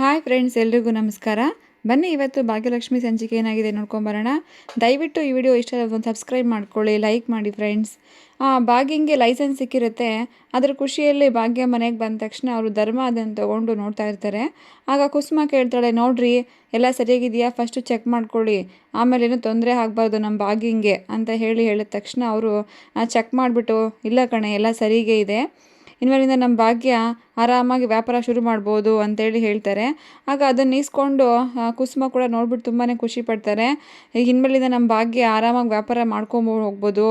Hi friends, ಎಲ್ರಿಗೂ ನಮಸ್ಕಾರ. ಬನ್ನಿ ಇವತ್ತು ಭಾಗ್ಯಲಕ್ಷ್ಮಿ ಸಂಚಿಕೆ ಏನಾಗಿದೆ ನೋಡ್ಕೊಂಬರೋಣ ದಯವಿಟ್ಟು ಈ ವಿಡಿಯೋ ಇಷ್ಟ ಒಂದು ಸಬ್ಸ್ಕ್ರೈಬ್ ಮಾಡ್ಕೊಳ್ಳಿ ಲೈಕ್ ಮಾಡಿ ಫ್ರೆಂಡ್ಸ್ ಭಾಗ್ಯಂಗೆ ಲೈಸೆನ್ಸ್ ಸಿಕ್ಕಿರುತ್ತೆ. ಅದರ ಖುಷಿಯಲ್ಲಿ ಭಾಗ್ಯ ಮನೆಗೆ ಬಂದ ತಕ್ಷಣ ಅವರು ಧರ್ಮ ಅದನ್ನು ತೊಗೊಂಡು ನೋಡ್ತಾ ಇರ್ತಾರೆ. ಆಗ ಕುಸುಮ ಕೇಳ್ತಾಳೆ, ನೋಡ್ರಿ, ಎಲ್ಲ ಸರಿಯಾಗಿದೆಯಾ? ಫಸ್ಟು ಚೆಕ್ ಮಾಡ್ಕೊಳ್ಳಿ. ಆಮೇಲೆ ಏನೂ ತೊಂದರೆ ಆಗಬಾರ್ದು ನಮ್ಮ ಭಾಗ್ಯಂಗೆ, ಅಂತ ಹೇಳಿ ಹೇಳಿದ ತಕ್ಷಣ ಅವರು ಚೆಕ್ ಮಾಡಿಬಿಟ್ಟು, ಇಲ್ಲ ಕಣೆ, ಎಲ್ಲ ಸರಿಗೆ ಇದೆ. ಇನ್ಮೇಲಿಂದ ನಮ್ಮ ಭಾಗ್ಯ ಆರಾಮಾಗಿ ವ್ಯಾಪಾರ ಶುರು ಮಾಡ್ಬೋದು ಅಂತೇಳಿ ಹೇಳ್ತಾರೆ. ಆಗ ಅದನ್ನು ಈಸ್ಕೊಂಡು ಕುಸುಮ ಕೂಡ ನೋಡ್ಬಿಟ್ಟು ತುಂಬಾ ಖುಷಿ ಪಡ್ತಾರೆ. ಇನ್ಮೇಲಿಂದ ನಮ್ಮ ಭಾಗ್ಯ ಆರಾಮಾಗಿ ವ್ಯಾಪಾರ ಮಾಡ್ಕೊಂಬೋ ಹೋಗ್ಬೋದು.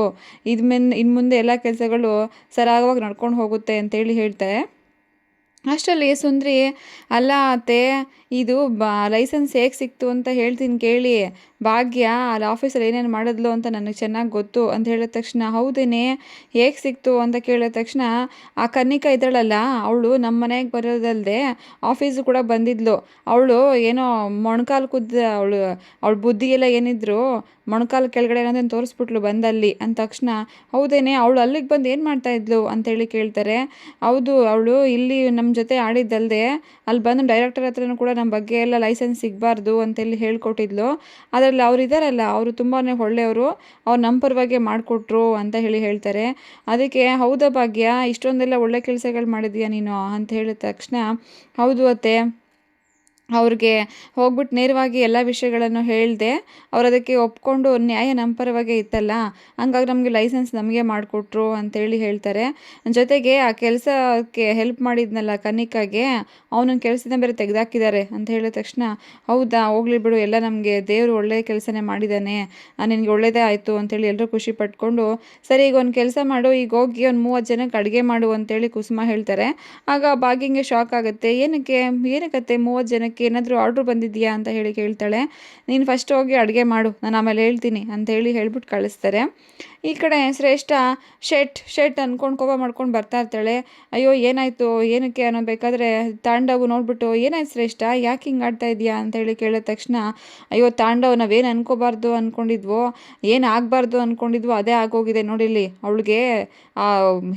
ಇದು ಮೆನ್ ಇನ್ನು ಮುಂದೆ ಎಲ್ಲ ಕೆಲಸಗಳು ಸರಾಗವಾಗಿ ನಡ್ಕೊಂಡು ಹೋಗುತ್ತೆ ಅಂತೇಳಿ ಹೇಳ್ತಾರೆ. ಅಷ್ಟರಲ್ಲಿ ಸುಂದ್ರಿ, ಅಲ್ಲ ಅತ್ತೆ, ಇದು ಬಾ, ಲೈಸೆನ್ಸ್ ಹೇಗೆ ಸಿಕ್ತು ಅಂತ ಹೇಳ್ತೀನಿ ಕೇಳಿ. ಭಾಗ್ಯ, ಅಲ್ಲಿ ಆಫೀಸಲ್ಲಿ ಏನೇನು ಮಾಡಿದ್ಲು ಅಂತ ನನಗೆ ಚೆನ್ನಾಗಿ ಗೊತ್ತು ಅಂತ ಹೇಳಿದ ತಕ್ಷಣ, ಹೌದೇನೆ, ಹೇಗೆ ಸಿಕ್ತು ಅಂತ ಕೇಳಿದ ತಕ್ಷಣ, ಆ ಕನ್ನಿಕಾ ಇದ್ದಾಳಲ್ಲ, ಅವಳು ನಮ್ಮ ಮನೆಗೆ ಬರೋದಲ್ಲದೆ ಆಫೀಸು ಕೂಡ ಬಂದಿದ್ಲು. ಅವಳು ಏನೋ ಮೊಣಕಾಲು ಕುದ್ದ, ಅವಳು, ಅವಳ ಬುದ್ಧಿ ಎಲ್ಲ ಏನಿದ್ರು ಮೊಣಕಾಲು ಕೆಳಗಡೆ ಏನಂತ ತೋರಿಸ್ಬಿಟ್ಲು ಬಂದಲ್ಲಿ ಅಂದ ತಕ್ಷಣ, ಹೌದೇನೆ, ಅವಳು ಅಲ್ಲಿಗೆ ಬಂದು ಏನು ಮಾಡ್ತಾ ಇದ್ಲು ಅಂತೇಳಿ ಕೇಳ್ತಾರೆ. ಹೌದು, ಅವಳು ಇಲ್ಲಿ ನಮ್ಮ ಜೊತೆ ಆಡಿದ್ದಲ್ಲದೆ ಅಲ್ಲಿ ಬಂದು ಡೈರೆಕ್ಟರ್ ಹತ್ರನೂ ಕೂಡ ನಮ್ಮ ಬಗ್ಗೆ ಎಲ್ಲ ಲೈಸೆನ್ಸ್ ಸಿಗಬಾರ್ದು ಅಂತೇಳಿ ಹೇಳ್ಕೊಟ್ಟಿದ್ಲು. ಅದರಲ್ಲಿ ಅವ್ರು ಇದ್ದಾರಲ್ಲ ಅವರು ತುಂಬಾ ಒಳ್ಳೆಯವರು, ಅವ್ರು ನಮ್ಮ ಪರವಾಗಿ ಮಾಡಿಕೊಟ್ರು ಅಂತ ಹೇಳಿ ಹೇಳ್ತಾರೆ. ಅದಕ್ಕೆ ಹೌದಾ ಭಾಗ್ಯ, ಇಷ್ಟೊಂದೆಲ್ಲ ಒಳ್ಳೆ ಕೆಲಸಗಳು ಮಾಡಿದ್ಯಾ ನೀನು? ಅಂತ ಹೇಳಿದ ತಕ್ಷಣ, ಹೌದು ಅತ್ತೆ. ಅವ್ರಿಗೆ ಹೋಗ್ಬಿಟ್ಟು ನೇರವಾಗಿ ಎಲ್ಲ ವಿಷಯಗಳನ್ನು ಹೇಳಿದೆ, ಅವ್ರು ಅದಕ್ಕೆ ಒಪ್ಕೊಂಡು ನ್ಯಾಯ ನಮ್ಮ ಪರವಾಗೇ ಇತ್ತಲ್ಲ, ಹಂಗಾಗಿ ನಮಗೆ ಲೈಸೆನ್ಸ್ ನಮಗೆ ಮಾಡಿಕೊಟ್ರು ಅಂತೇಳಿ ಹೇಳ್ತಾರೆ. ಜೊತೆಗೆ ಆ ಕೆಲಸಕ್ಕೆ ಹೆಲ್ಪ್ ಮಾಡಿದ್ನಲ್ಲ ಕನಿಕಾಗೆ ಅವನ ಕೆಲಸದ ಬೇರೆ ತೆಗೆದಾಕಿದ್ದಾರೆ ಅಂತ ಹೇಳಿದ ತಕ್ಷಣ, ಹೌದಾ, ಹೋಗ್ಲಿ ಬಿಡು, ಎಲ್ಲ ನಮಗೆ ದೇವರು ಒಳ್ಳೆ ಕೆಲಸನೇ ಮಾಡಿದ್ದಾನೆ ನಿನಗೆ ಒಳ್ಳೆಯದೇ ಆಯಿತು ಅಂತೇಳಿ ಎಲ್ಲರೂ ಖುಷಿ ಪಟ್ಕೊಂಡು, ಸರಿ, ಈಗ ಒಂದು ಕೆಲಸ ಮಾಡು, ಈಗ ಹೋಗಿ ಒಂದು ಮೂವತ್ತು ಜನಕ್ಕೆ ಅಡುಗೆ ಮಾಡು ಅಂತೇಳಿ ಕುಸುಮ ಹೇಳ್ತಾರೆ. ಆಗ ಬಾಗಿಂಗೆ ಶಾಕ್ ಆಗುತ್ತೆ, ಏನಕ್ಕೆ ಏನಕ್ಕತ್ತೆ ಮೂವತ್ತು ಜನಕ್ಕೆ? ಏನಾದರೂ ಆರ್ಡ್ರ್ ಬಂದಿದೆಯಾ ಅಂತ ಹೇಳಿ ಕೇಳ್ತಾಳೆ. ನೀನು ಫಸ್ಟ್ ಹೋಗಿ ಅಡುಗೆ ಮಾಡು, ನಾನು ಆಮೇಲೆ ಹೇಳ್ತೀನಿ ಅಂತ ಹೇಳಿ ಹೇಳ್ಬಿಟ್ಟು ಕಳಿಸ್ತಾರೆ. ಈ ಕಡೆ ಶ್ರೇಷ್ಠ ಶೆಟ್ ಶೆಟ್ ಅಂದ್ಕೊಂಡು ಕೋಪ ಮಾಡ್ಕೊಂಡು ಬರ್ತಾ ಇರ್ತಾಳೆ. ಅಯ್ಯೋ, ಏನಾಯಿತು? ಏನಕ್ಕೆ ಅನ್ನೋ ಬೇಕಾದರೆ ತಾಂಡವು ನೋಡ್ಬಿಟ್ಟು, ಏನಾಯ್ತು ಶ್ರೇಷ್ಠ? ಯಾಕೆ ಹಿಂಗೆ ಆಡ್ತಾ ಇದೆಯಾ ಅಂತ ಹೇಳಿ ಕೇಳಿದ ತಕ್ಷಣ, ಅಯ್ಯೋ, ತಾಂಡವ್ ನಾವೇನು ಅನ್ಕೋಬಾರ್ದು ಅಂದ್ಕೊಂಡಿದ್ವೋ ಏನು ಆಗಬಾರ್ದು ಅಂದ್ಕೊಂಡಿದ್ವೋ ಅದೇ ಆಗೋಗಿದೆ ನೋಡಿಲ್ಲಿ. ಅವಳಿಗೆ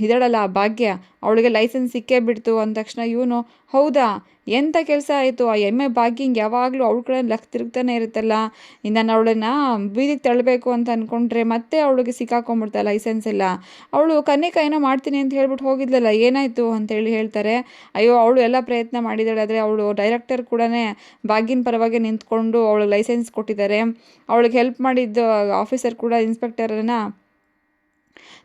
ಇದಳಲ್ಲ ಭಾಗ್ಯ. ಅವಳಿಗೆ ಲೈಸೆನ್ಸ್ ಸಿಕ್ಕೇ ಬಿಡ್ತು ಅಂದ ತಕ್ಷಣ ಇವನು, ಹೌದಾ? ಎಂಥ ಕೆಲಸ ಆಯಿತು? ಆ ಎಮ್ಮೆ ಬಾಗಿಂಗ್ ಯಾವಾಗಲೂ ಅವಳ ಕಡೆ ಲಕ್ ತಿರುಗ್ತಾನೆ ಇರುತ್ತಲ್ಲ. ನಾನು ಅವಳನ್ನು ಬೀದಿಗೆ ತಳ್ಳಬೇಕು ಅಂತ ಅಂದ್ಕೊಂಡ್ರೆ ಮತ್ತೆ ಅವಳಿಗೆ ಸಿಕ್ಕಾಕೊಂಡ್ಬಿಡ್ತಾ ಲೈಸೆನ್ಸ್ ಎಲ್ಲ ಅವಳು ಕನ್ನಿಕ ಏನೋ ಮಾಡ್ತೀನಿ ಅಂತ ಹೇಳ್ಬಿಟ್ಟು ಹೋಗಿದ್ಲಲ್ಲ, ಏನಾಯಿತು ಅಂತೇಳಿ ಹೇಳ್ತಾರೆ. ಅಯ್ಯೋ, ಅವಳು ಎಲ್ಲ ಪ್ರಯತ್ನ ಮಾಡಿದ್ದಾಳೆ, ಆದರೆ ಅವಳು ಡೈರೆಕ್ಟರ್ ಕೂಡ ಬಾಗಿನ ಪರವಾಗಿ ನಿಂತ್ಕೊಂಡು ಅವಳಿಗೆ ಲೈಸೆನ್ಸ್ ಕೊಟ್ಟಿದ್ದಾರೆ. ಅವಳಿಗೆ ಹೆಲ್ಪ್ ಮಾಡಿದ್ದು ಆಫೀಸರ್ ಕೂಡ ಇನ್ಸ್ಪೆಕ್ಟರನ್ನು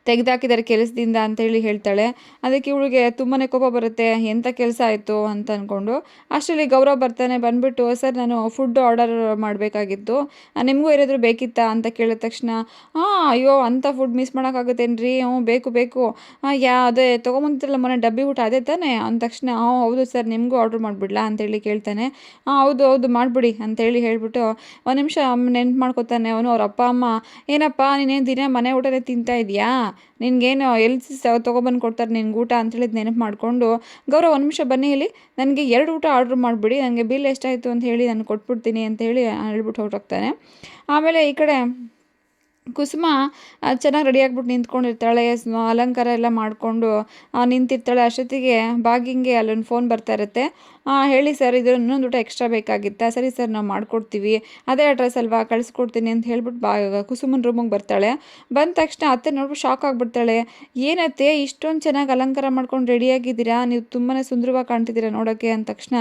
ತೆಗೆದಾಕಿದ್ದಾರೆ ಕೆಲಸದಿಂದ ಅಂತೇಳಿ ಹೇಳ್ತಾಳೆ. ಅದಕ್ಕೆ ಇವಳಿಗೆ ತುಂಬಾ ಕೋಪ ಬರುತ್ತೆ ಎಂಥ ಕೆಲಸ ಆಯಿತು? ಅಂತ ಅಂದ್ಕೊಂಡು ಅಷ್ಟರಲ್ಲಿ ಗೌರವ್ ಬರ್ತಾನೆ, ಬಂದುಬಿಟ್ಟು, ಸರ್, ನಾನು ಫುಡ್ ಆರ್ಡರ್ ಮಾಡಬೇಕಾಗಿತ್ತು. ನಿಮಗೂ ಏನಾದರೂ ಬೇಕಿತ್ತಾ? ಅಂತ ಕೇಳಿದ ತಕ್ಷಣ ಹಾಂ ಅಯ್ಯೋ, ಅಂಥ ಫುಡ್ ಮಿಸ್ ಮಾಡೋಕ್ಕಾಗುತ್ತೇನ್ರಿ? ಹ್ಞೂ, ಬೇಕು ಬೇಕು. ಯಾ, ಅದೇ ತೊಗೊಂಬಂದಿರಲ್ಲ ಮೊನ್ನೆ ಡಬ್ಬಿ ಊಟ, ಅದೇ ತಾನೆ? ಅಂದ ತಕ್ಷಣ ಹಾಂ ಹೌದು ಸರ್, ನಿಮಗೂ ಆರ್ಡ್ರ್ ಮಾಡಿಬಿಡ್ಲಾ? ಅಂತೇಳಿ ಕೇಳ್ತಾನೆ. ಹಾಂ ಹೌದು ಹೌದು, ಮಾಡಿಬಿಡಿ. ಅಂತೇಳಿ ಹೇಳ್ಬಿಟ್ಟು, ಒಂದು ನಿಮಿಷ ನೆನ್ಪು ಮಾಡ್ಕೊತಾನೆ. ಅವನು ಅವ್ರ ಅಪ್ಪ, ಅಮ್ಮ, ಏನಪ್ಪ, ನೀನೇನು ದಿನ ಮನೆ ಊಟನೇ ತಿಂತಾ ಇದೆಯಾ? ನಿನಗೇನು ಎಲ್ಲಿ ತೊಗೊಬಂದು ಕೊಡ್ತಾರೆ ನಿನ್ಗೆ ಊಟ ಅಂತೇಳಿದ ನೆನಪು ಮಾಡಿಕೊಂಡು, ಗೌರವ ಒಂದು ನಿಮಿಷ ಬನ್ನಿ ಇಲ್ಲಿ ನನಗೆ ಎರಡು ಊಟ ಆರ್ಡ್ರ್ ಮಾಡಿಬಿಡಿ ನನಗೆ ಬಿಲ್ ಎಷ್ಟಾಯಿತು ಅಂತ ಹೇಳಿ ನಾನು ಕೊಟ್ಬಿಡ್ತೀನಿ ಅಂತ ಹೇಳಿ ಹೇಳ್ಬಿಟ್ಟು ಹೊರಟೋಗ್ತಾನೆ. ಆಮೇಲೆ ಈ ಕಡೆ ಕುಸುಮ ಚೆನ್ನಾಗಿ ರೆಡಿ ಆಗ್ಬಿಟ್ಟು ನಿಂತ್ಕೊಂಡಿರ್ತಾಳೆ ಅಲಂಕಾರ ಎಲ್ಲ ಮಾಡಿಕೊಂಡು ನಿಂತಿರ್ತಾಳೆ, ಅಷ್ಟೊತ್ತಿಗೆ ಬಾಗಿಂಗೆ ಅಲ್ಲೊಂದು ಫೋನ್ ಬರ್ತಾ ಇರುತ್ತೆ. ಹೇಳಿ ಸರ್ ಇದು ಇನ್ನೊಂದು ಊಟ ಎಕ್ಸ್ಟ್ರಾ ಬೇಕಾಗಿತ್ತಾ? ಸರಿ ಸರ್, ನಾವು ಮಾಡಿಕೊಡ್ತೀವಿ. ಅದೇ ಅಡ್ರೆಸ್ ಅಲ್ವಾ? ಕಳಿಸ್ಕೊಡ್ತೀನಿ ಅಂತ ಹೇಳ್ಬಿಟ್ಟು ಬಾ ಕುಸುಮನ್ ರೂಮಿಗೆ ಬರ್ತಾಳೆ. ಬಂದ ತಕ್ಷಣ ಅತ್ತೆ ನೋಡ್ಬಿಟ್ಟು ಶಾಕ್ ಆಗಿಬಿಡ್ತಾಳೆ. ಏನತ್ತೆ, ಇಷ್ಟೊಂದು ಚೆನ್ನಾಗಿ ಅಲಂಕಾರ ಮಾಡ್ಕೊಂಡು ರೆಡಿಯಾಗಿದ್ದೀರಾ ನೀವು ತುಂಬಾ ಸುಂದರವಾಗಿ ಕಾಣ್ತಿದ್ದೀರಾ ನೋಡೋಕ್ಕೆ ಅಂದ ತಕ್ಷಣ.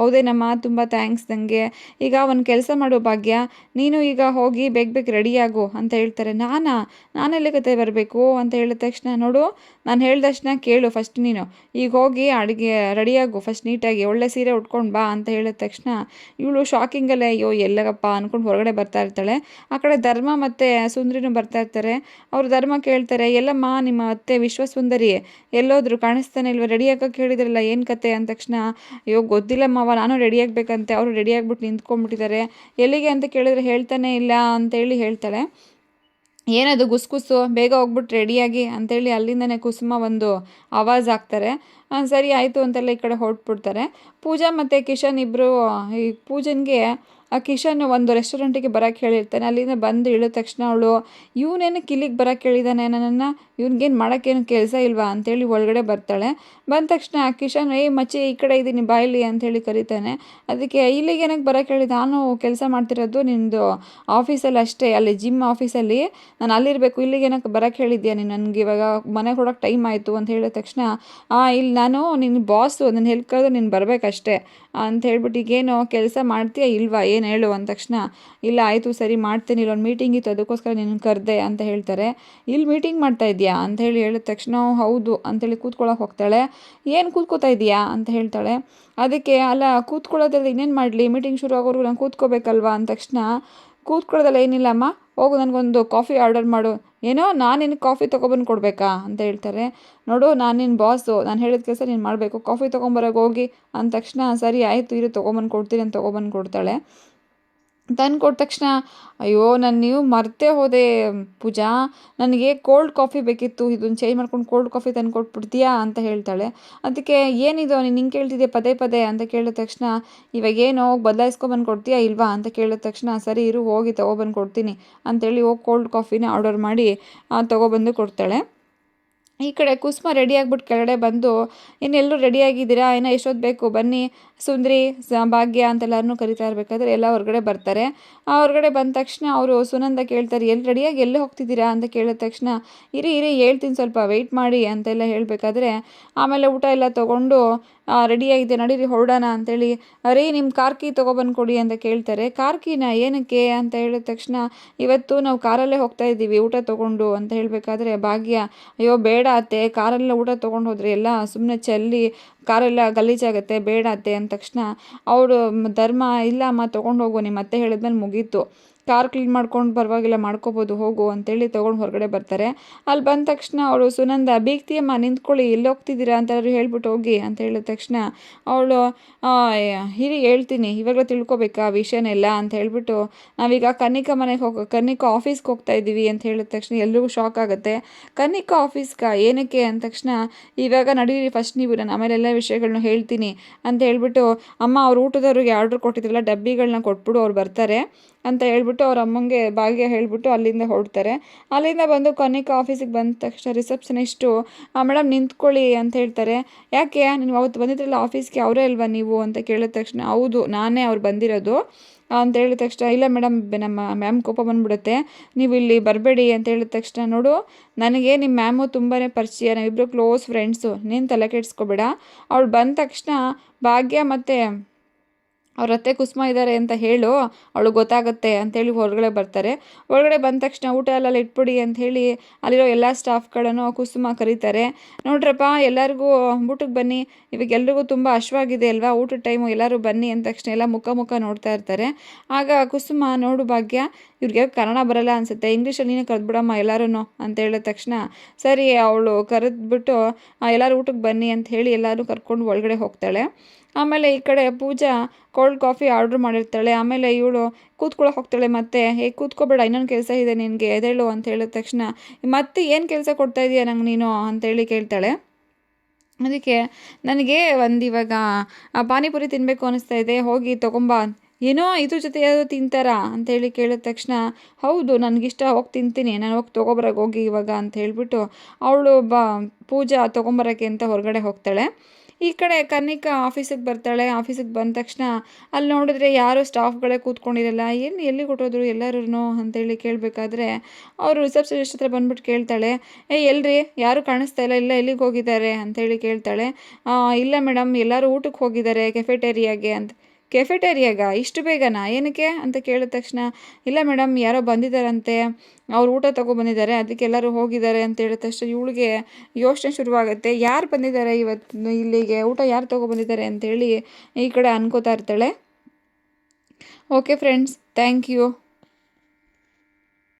ಹೌದೇನಮ್ಮ ತುಂಬ ಥ್ಯಾಂಕ್ಸ್ ನನಗೆ ಈಗ ಒಂದು ಕೆಲಸ ಮಾಡೋ ಭಾಗ್ಯ. ನೀನು ಈಗ ಹೋಗಿ ಬೇಗ ಬೇಗ ರೆಡಿಯಾಗು ಅಂತ ಹೇಳ್ತಾರೆ. ನಾನಾ? ಕತೆ ಬರಬೇಕು ಅಂತ ಹೇಳಿದ ತಕ್ಷಣ, ನೋಡು, ನಾನು ಹೇಳಿದ ತಕ್ಷಣ ಕೇಳು ಫಸ್ಟ್ ನೀನು. ಈಗ ಹೋಗಿ ಅಡುಗೆ ರೆಡಿಯಾಗು ಫಸ್ಟ್ ನೀಟಾಗಿ ಒಳ್ಳೆ ಸೀರೆ ಉಟ್ಕೊಂಡು ಬಾ ಅಂತ ಹೇಳಿದ ತಕ್ಷಣ ಇವಳು ಶಾಕಿಂಗಲ್ಲೇ ಅಯ್ಯೋ, ಎಲ್ಲಗಪ್ಪ? ಅಂದ್ಕೊಂಡು ಹೊರಗಡೆ ಬರ್ತಾ ಇರ್ತಾಳೆ. ಆ ಕಡೆ ಧರ್ಮ ಮತ್ತು ಸುಂದರಿನೂ ಬರ್ತಾ ಇರ್ತಾರೆ. ಅವರು ಧರ್ಮ ಕೇಳ್ತಾರೆ, ಎಲ್ಲಮ್ಮ, ನಿಮ್ಮ ಅತ್ತೆ ವಿಶ್ವಸುಂದರಿ. ಎಲ್ಲೋದ್ರು ಕಾಣಿಸ್ತಾನೆ ಇಲ್ವ? ರೆಡಿ ಆಗೋಕೆ ಹೇಳಿದ್ರಲ್ಲ, ಏನು ಕತೆ? ಅಂದ ತಕ್ಷಣ, ಅಯ್ಯೋ ಗೊತ್ತಿಲ್ಲಮ್ಮವ ನಾನು ರೆಡಿ ಆಗಬೇಕಂತೆ. ಅವರು ರೆಡಿ ಆಗ್ಬಿಟ್ಟು ನಿಂತ್ಕೊಂಡ್ಬಿಟ್ಟಿದ್ದಾರೆ. ಎಲ್ಲಿಗೆ ಅಂತ ಕೇಳಿದ್ರೆ ಹೇಳ್ತಾನೆ ಇಲ್ಲ ಅಂತೇಳಿ ಹೇಳ್ತಾಳೆ. ಏನದು ಗುಸ್ಗುಸು ಬೇಗ ಹೋಗ್ಬಿಟ್ಟು ರೆಡಿಯಾಗಿ ಅಂತೇಳಿ ಅಲ್ಲಿಂದನೇ ಕುಸುಮ ಒಂದು ಆವಾಜ್ ಹಾಕ್ತಾರೆ. ಸರಿ ಆಯಿತು ಅಂತೆಲ್ಲ ಈ ಕಡೆ ಹೊರಟ್ಬಿಡ್ತಾರೆ. ಪೂಜಾ ಮತ್ತು ಕಿಶನ್ ಇಬ್ಬರು ಈ ಪೂಜನ್ಗೆ ಆ ಕಿಶನ್ ಒಂದು ರೆಸ್ಟೋರೆಂಟಿಗೆ ಬರಕ್ಕೆ ಹೇಳಿರ್ತಾನೆ. ಅಲ್ಲಿಂದ ಬಂದು ಇಳಿದ ತಕ್ಷಣ ಅವಳು ಇವನೇನಕ್ಕೆ ಇಲ್ಲಿಗೆ ಬರಕ್ಕೆ ಹೇಳಿದ್ದಾನೆ ನನ್ನನ್ನು ಇವ್ನಿಗೇನು ಮಾಡೋಕ್ಕೇನು ಕೆಲಸ ಇಲ್ವಾ? ಅಂತೇಳಿ ಒಳಗಡೆ ಬರ್ತಾಳೆ. ಬಂದ ತಕ್ಷಣ ಕಿಶನ್, ಏಯ್ ಮಚ್ಚಿ, ಈ ಕಡೆ ಇದ್ದೀನಿ ಬಾಯಿಲಿ ಅಂತೇಳಿ ಕರೀತಾನೆ. ಅದಕ್ಕೆ, ಇಲ್ಲಿಗೆ ಏನಕ್ಕೆ ಬರೋಕ್ಕೆ ಹೇಳಿ? ನಾನು ಕೆಲಸ ಮಾಡ್ತಿರೋದು ನಿಮ್ಮದು ಆಫೀಸಲ್ಲಿ ಅಷ್ಟೇ, ಅಲ್ಲಿ ಜಿಮ್ ಆಫೀಸಲ್ಲಿ. ನಾನು ಅಲ್ಲಿರಬೇಕು, ಇಲ್ಲಿಗೆ ಏನಕ್ಕೆ ಬರಕ್ಕೆ ಹೇಳಿದ್ಯಾ ನೀನು? ನನಗೆ ಇವಾಗ ಮನೆಗೆ ಹೊಡೋಕೆ ಟೈಮ್ ಆಯಿತು ಅಂತ ಹೇಳಿದ ತಕ್ಷಣ, ಆ, ಇಲ್ಲಿ ನಾನು ನಿನ್ನ ಬಾಸು, ನನ್ನ ಹೆಲ್ಪ್ ಕರೆದು ನೀನು ಬರಬೇಕಷ್ಟೇ. ಅಂತ ಹೇಳ್ಬಿಟ್ಟು ಈಗೇನು ಕೆಲಸ ಮಾಡ್ತೀಯಾ ಇಲ್ವಾ? ಏನು ಹೇಳು? ಅಂದ ತಕ್ಷಣ, ಇಲ್ಲ, ಆಯಿತು, ಸರಿ, ಮಾಡ್ತೀನಿ. ಇಲ್ಲೊಂದು ಮೀಟಿಂಗ್ ಇತ್ತು, ಅದಕ್ಕೋಸ್ಕರ ನಿನ್ನ ಕರೆದೆ ಅಂತ ಹೇಳ್ತಾರೆ. ಇಲ್ಲಿ ಮೀಟಿಂಗ್ ಮಾಡ್ತಾ ಇದೆಯಾ? ಅಂತ ಹೇಳಿ ಹೇಳಿದ ತಕ್ಷಣ ಹೌದು ಅಂತೇಳಿ ಕೂತ್ಕೊಳ್ಳೋಕೆ ಹೋಗ್ತಾಳೆ. ಏನು ಕೂತ್ಕೋತಾ ಇದೆಯಾ? ಅಂತ ಹೇಳ್ತಾಳೆ. ಅದಕ್ಕೆ, ಅಲ್ಲ, ಕೂತ್ಕೊಳ್ಳೋದ್ರಲ್ಲಿ ಇನ್ನೇನು ಮಾಡಲಿ? ಮೀಟಿಂಗ್ ಶುರು ಆಗೋರು ನಾನು ಕೂತ್ಕೋಬೇಕಲ್ವಾ? ಅಂದ ತಕ್ಷಣ ಕೂತ್ಕೊಳ್ಳೋದಲ್ಲ ಏನಿಲ್ಲಮ್ಮ ಹೋಗು, ನನಗೊಂದು ಕಾಫಿ ಆರ್ಡರ್ ಮಾಡು. ಏನೋ ನಾನು ನಿನಗೆ ಕಾಫಿ ತೊಗೊಬಂದು ಕೊಡಬೇಕಾ ಅಂತ ಹೇಳ್ತಾರೆ. ನೋಡು ನಾನು ನಿನ್ನ ಬಾಸು ನಾನು ಹೇಳಿದ ಕೆಲಸ ನೀನು ಮಾಡಬೇಕು. ಕಾಫಿ ತೊಗೊಂಬರೋಕೆ ಹೋಗಿ ಅಂದ ತಕ್ಷಣ, ಸರಿ, ಆಯಿತು, ಇರು, ತೊಗೊಂಬಂದು ಕೊಡ್ತೀನಿ ಅಂತ ತೊಗೊಬಂದು ಕೊಡ್ತಾಳೆ. ತಂದು ಕೊಟ್ಟ ತಕ್ಷಣ, ಅಯ್ಯೋ, ನಾನು ನೀವು ಮರ್ತೇ ಹೋದೆ ಪೂಜಾ. ನನಗೆ ಕೋಲ್ಡ್ ಕಾಫಿ ಬೇಕಿತ್ತು. ಇದನ್ನು ಚೇಂಜ್ ಮಾಡ್ಕೊಂಡು ಕೋಲ್ಡ್ ಕಾಫಿ ತಂದು ಕೊಟ್ಬಿಡ್ತೀಯಾ? ಅಂತ ಹೇಳ್ತಾಳೆ. ಅದಕ್ಕೆ ಏನಿದು? ನೀನು ಹಿಂಗೆ ಕೇಳ್ತಿದ್ದೆ ಪದೇ ಪದೇ. ಅಂತ ಕೇಳಿದ ತಕ್ಷಣ, ಇವಾಗ ಏನು? ಹೋಗಿ ಬದಲಾಯಿಸ್ಕೊಬಂದು ಕೊಡ್ತೀಯಾ ಇಲ್ವಾ? ಅಂತ ಕೇಳಿದ ತಕ್ಷಣ, ಸರಿ ಇರು, ಹೋಗಿ ತೊಗೊಬಂದು ಕೊಡ್ತೀನಿ ಅಂತೇಳಿ ಹೋಗಿ ಕೋಲ್ಡ್ ಕಾಫಿನ ಆರ್ಡರ್ ಮಾಡಿ ತೊಗೊಬಂದು ಕೊಡ್ತಾಳೆ. ಈ ಕಡೆ ಕುಸುಮ ರೆಡಿ ಆಗ್ಬಿಟ್ಟು ಕೆಳಗಡೆ ಬಂದು ಇನ್ನೆಲ್ಲರೂ ರೆಡಿ ಆಗಿದ್ದೀರಾ? ಏನೋ ಎಷ್ಟೊತ್ತು ಬೇಕು? ಬನ್ನಿ. ಸುಂದ್ರಿ ಭಾಗ್ಯ ಅಂತೆಲ್ಲರನ್ನೂ ಕರಿತಾ ಇರಬೇಕಾದ್ರೆ ಎಲ್ಲ ಹೊರಗಡೆ ಬರ್ತಾರೆ. ಹೊರಗಡೆ ಬಂದ ತಕ್ಷಣ ಅವರು, ಸುನಂದ ಕೇಳ್ತಾರೆ ಎಲ್ಲಿ ರೆಡಿಯಾಗಿ ಎಲ್ಲಿ ಹೋಗ್ತಿದ್ದೀರಾ? ಅಂತ ಕೇಳಿದ ತಕ್ಷಣ, ಇರಿ ಇರಿ, ಹೇಳ್ತೀನಿ ಸ್ವಲ್ಪ ವೆಯ್ಟ್ ಮಾಡಿ, ಅಂತೆಲ್ಲ ಹೇಳಬೇಕಾದ್ರೆ, ಆಮೇಲೆ ಊಟ ಎಲ್ಲ ತೊಗೊಂಡು ರೆಡಿಯಾಗಿದೆ ನಡೀರಿ, ಹೊರಡೋಣ ಅಂತೇಳಿ, ಅರೇ ನಿಮ್ಮ ಕಾರ್ ಕೀ ತೊಗೊಬಂದು ಕೊಡಿ ಅಂತ ಕೇಳ್ತಾರೆ. ಕಾರ್ ಕೀನ ಏನಕ್ಕೆ? ಅಂತ ಹೇಳಿದ ತಕ್ಷಣ, ಇವತ್ತು ನಾವು ಕಾರಲ್ಲೇ ಹೋಗ್ತಾ ಇದ್ದೀವಿ, ಊಟ ತೊಗೊಂಡು, ಅಂತ ಹೇಳಬೇಕಾದ್ರೆ, ಭಾಗ್ಯ, ಅಯ್ಯೋ, ಬೇಡ ಅತ್ತೆ ಕಾರಲ್ಲೇ ಊಟ ತೊಗೊಂಡು ಹೋದ್ರೆ ಎಲ್ಲ ಸುಮ್ಮನೆ ಚೆಲ್ಲಿ ಕಾರೆಲ್ಲ ಗಲೀಜಾಗುತ್ತೆ ಬೇಡ ಅತ್ತೆ ಅಂದ ತಕ್ಷಣ ಅವರು ಧರ್ಮ ಇಲ್ಲಮ್ಮ ತೊಗೊಂಡು ಹೋಗು ನಿಮ್ಮ ಅತ್ತೆ ಹೇಳಿದ್ಮೇಲೆ ಮುಗೀತು. ಕಾರ್ ಕ್ಲೀನ್ ಮಾಡ್ಕೊಂಡು ಪರವಾಗಿಲ್ಲ ಮಾಡ್ಕೋಬೋದು, ಹೋಗು ಅಂತೇಳಿ ತೊಗೊಂಡು ಹೊರಗಡೆ ಬರ್ತಾರೆ. ಅಲ್ಲಿ ಬಂದ ತಕ್ಷಣ ಅವಳು, ಸುನಂದ, ಬೀಗ್ತಿಯಮ್ಮ, ನಿಂತ್ಕೊಳ್ಳಿ ಎಲ್ಲಿ ಹೋಗ್ತಿದ್ದೀರಾ ಅಂತ ಅವ್ರು ಹೇಳ್ಬಿಟ್ಟು ಹೋಗಿ ಅಂತ ಹೇಳಿದ ತಕ್ಷಣ ಅವಳು ಹಿರಿ ಹೇಳ್ತೀನಿ, ಇವಾಗಲೇ ತಿಳ್ಕೊಬೇಕಾ ವಿಷಯನೆಲ್ಲ? ಅಂತ ಹೇಳ್ಬಿಟ್ಟು, ನಾವೀಗ ಕನ್ನಿಕ ಮನೆಗೆ ಹೋಗ, ಕನ್ನಿಕ ಆಫೀಸ್ಗೆ ಹೋಗ್ತಾ ಇದ್ದೀವಿ ಅಂತ ಹೇಳಿದ ತಕ್ಷಣ ಎಲ್ರಿಗೂ ಶಾಕ್ ಆಗುತ್ತೆ. ಕನ್ನಿಕ ಆಫೀಸ್ಗೆ? ಏನಕ್ಕೆ? ಅಂದ ತಕ್ಷಣ, ಇವಾಗ ನಡೀರಿ ಫಸ್ಟ್ ನೀವು ನಾನು ಆಮೇಲೆ ಎಲ್ಲ ವಿಷಯಗಳನ್ನ ಹೇಳ್ತೀನಿ ಅಂತ ಹೇಳ್ಬಿಟ್ಟು, ಅಮ್ಮ, ಅವ್ರು ಊಟದವ್ರಿಗೆ ಆರ್ಡ್ರ್ ಕೊಟ್ಟಿದ್ರಲ್ಲ ಡಬ್ಬಿಗಳನ್ನ ಕೊಟ್ಬಿಡು, ಅವ್ರು ಬರ್ತಾರೆ. ಅಂತ ಹೇಳ್ಬಿಟ್ಟು ಅವ್ರ ಅಮ್ಮಂಗೆ ಭಾಗ್ಯ ಹೇಳಿಬಿಟ್ಟು ಅಲ್ಲಿಂದ ಹೊರಡ್ತಾರೆ. ಅಲ್ಲಿಂದ ಬಂದು ಕೊನೆಗೆ ಆಫೀಸಿಗೆ ಬಂದ ತಕ್ಷಣ ರಿಸೆಪ್ಷನಿಸ್ಟು ಮೇಡಮ್ ನಿಂತ್ಕೊಳ್ಳಿ ಅಂತ ಹೇಳ್ತಾರೆ. ಯಾಕೆ? ನೀವು ಅವತ್ತು ಬಂದಿದ್ರಲ್ಲ ಆಫೀಸ್ಗೆ ಅವರೇ ಅಲ್ವಾ ನೀವು? ಅಂತ ಕೇಳಿದ ತಕ್ಷಣ, ಹೌದು, ನಾನೇ ಅವ್ರು ಬಂದಿರೋದು. ಅಂತ ಹೇಳಿದ ತಕ್ಷಣ, ಇಲ್ಲ ಮೇಡಮ್ ನಮ್ಮ ಮ್ಯಾಮ್ ಕೋಪ ಬಂದ್ಬಿಡುತ್ತೆ. ನೀವು ಇಲ್ಲಿ ಬರಬೇಡಿ ಅಂತ ಹೇಳಿದ ತಕ್ಷಣ, ನೋಡು, ನನಗೆ ನಿಮ್ಮ ಮ್ಯಾಮು ತುಂಬಾ ಪರಿಚಯ. ನಾವಿಬ್ಬರು ಕ್ಲೋಸ್ ಫ್ರೆಂಡ್ಸು ನೀನು ತಲೆ ಕೆಡಿಸ್ಕೋಬೇಡ. ಅವಳು ಬಂದ ತಕ್ಷಣ ಭಾಗ್ಯ ಮತ್ತು ಅವ್ರ ಅತ್ತೆ ಕುಸುಮ ಇದ್ದಾರೆ ಅಂತ ಹೇಳು, ಅವಳು ಗೊತ್ತಾಗುತ್ತೆ ಅಂತೇಳಿ ಹೊರಗಡೆ ಬರ್ತಾರೆ. ಹೊರಗಡೆ ಬಂದ ತಕ್ಷಣ ಊಟ ಎಲ್ಲ ಇಟ್ಬಿಡಿ ಅಂಥೇಳಿ ಅಲ್ಲಿರೋ ಎಲ್ಲ ಸ್ಟಾಫ್ಗಳನ್ನು ಕುಸುಮ ಕರೀತಾರೆ. ನೋಡ್ರಪ್ಪ, ಎಲ್ಲರಿಗೂ ಊಟಕ್ಕೆ ಬನ್ನಿ. ಇವಾಗ ಎಲ್ರಿಗೂ ತುಂಬ ಅಶ್ವಾಗಿದೆ ಅಲ್ವಾ? ಊಟದ ಟೈಮು ಎಲ್ಲರೂ ಬನ್ನಿ ಅಂದ ತಕ್ಷಣ ಎಲ್ಲ ಮುಖ ಮುಖ ನೋಡ್ತಾ ಇರ್ತಾರೆ. ಆಗ ಕುಸುಮ ನೋಡು ಭಾಗ್ಯ ಇವ್ರಿಗೆ ಕನ್ನಡ ಬರಲ್ಲ ಅನಿಸುತ್ತೆ ಇಂಗ್ಲೀಷಲ್ಲಿ ನೀನೇ ಕರೆದ್ಬಿಡಮ್ಮ ಎಲ್ಲರೂ ಅಂತ ಹೇಳಿದ ತಕ್ಷಣ, ಸರಿ ಅವಳು ಕರೆದ್ಬಿಟ್ಟು ಎಲ್ಲರೂ ಊಟಕ್ಕೆ ಬನ್ನಿ ಅಂತ ಹೇಳಿ ಎಲ್ಲರೂ ಕರ್ಕೊಂಡು ಒಳಗಡೆ ಹೋಗ್ತಾಳೆ. ಆಮೇಲೆ ಈ ಕಡೆ ಪೂಜಾ ಕೋಲ್ಡ್ ಕಾಫಿ ಆರ್ಡ್ರ್ ಮಾಡಿರ್ತಾಳೆ. ಆಮೇಲೆ ಇವಳು ಕೂತ್ಕೊಳ್ಳೋಕೆ ಹೋಗ್ತಾಳೆ ಮತ್ತೆ, ಏ, ಕೂತ್ಕೋಬೇಡ, ಇನ್ನೊಂದು ಕೆಲಸ ಇದೆ ನಿನಗೆ ಎದೇಳು ಅಂತ ಹೇಳಿದ ತಕ್ಷಣ, ಮತ್ತೆ ಏನು ಕೆಲಸ ಕೊಡ್ತಾ ಇದೀಯ ನಂಗೆ ನೀನು? ಅಂತೇಳಿ ಕೇಳ್ತಾಳೆ. ಅದಕ್ಕೆ, ನನಗೆ ಒಂದು ಇವಾಗ ಪಾನಿಪುರಿ ತಿನ್ನಬೇಕು ಅನಿಸ್ತಾ ಇದೆ, ಹೋಗಿ ತೊಗೊಂಬ. ಏನೋ ಇದ್ರ ಜೊತೆ ಯಾರು ತಿಂತಾರಾ ಅಂತೇಳಿ ಕೇಳಿದ ತಕ್ಷಣ, ಹೌದು, ನನಗಿಷ್ಟ ಹೋಗಿ ತಿಂತೀನಿ, ನಾನು ಹೋಗಿ ತೊಗೊಬರಕ್ಕೆ ಹೋಗಿ ಇವಾಗ ಅಂತ ಹೇಳಿಬಿಟ್ಟು ಅವಳು ಬ ಪೂಜಾ ತೊಗೊಂಬರೋಕ್ಕೆ ಅಂತ ಹೊರಗಡೆ ಹೋಗ್ತಾಳೆ. ಈ ಕಡೆ ಕನ್ನಿಕಾ ಆಫೀಸಿಗೆ ಬರ್ತಾಳೆ. ಆಫೀಸಿಗೆ ಬಂದ ತಕ್ಷಣ ಅಲ್ಲಿ ನೋಡಿದ್ರೆ ಯಾರು ಸ್ಟಾಫ್ಗಳೇ ಕೂತ್ಕೊಂಡಿರಲ್ಲ ಏನು ಎಲ್ಲಿ ಕೊಟ್ಟೋದ್ರು ಎಲ್ಲರೂ ಅಂತೇಳಿ ಕೇಳಬೇಕಾದ್ರೆ ಅವರು ರಿಸೆಪ್ಷನಿಸ್ಟ್ ಹತ್ರ ಬಂದ್ಬಿಟ್ಟು ಕೇಳ್ತಾಳೆ, ಏ, ಎಲ್ರಿ, ಯಾರು ಕಾಣಿಸ್ತಾ ಇಲ್ಲ ಇಲ್ಲ, ಎಲ್ಲಿಗೆ ಹೋಗಿದ್ದಾರೆ? ಅಂತೇಳಿ ಕೇಳ್ತಾಳೆ ಇಲ್ಲ ಮೇಡಮ್ ಎಲ್ಲರೂ ಊಟಕ್ಕೆ ಹೋಗಿದ್ದಾರೆ, ಕೆಫೆಟೇರಿಯಾಗೆ ಅಂತ. ಕೆಫೆಟೇರಿಯಾಗ? ಇಷ್ಟು ಬೇಗನಾ? ಏನಕ್ಕೆ ಅಂತ ಕೇಳಿದ ತಕ್ಷಣ, ಇಲ್ಲ ಮೇಡಮ್ ಯಾರೋ ಬಂದಿದ್ದಾರಂತೆ. ಅವ್ರು ಊಟ ತೊಗೊಬಂದಿದ್ದಾರೆ ಅದಕ್ಕೆ ಎಲ್ಲರೂ ಹೋಗಿದ್ದಾರೆ. ಅಂತ ಹೇಳಿದ ತಕ್ಷಣ ಇವಳಿಗೆ ಯೋಚನೆ ಶುರುವಾಗುತ್ತೆ. ಯಾರು ಬಂದಿದ್ದಾರೆ ಇವತ್ತು ಇಲ್ಲಿಗೆ? ಊಟ ಯಾರು ತಗೊಬಂದಿದ್ದಾರೆ ಅಂತೇಳಿ ಈ ಕಡೆ ಅನ್ಕೋತಾ ಇರ್ತಾಳೆ. Okay friends thank you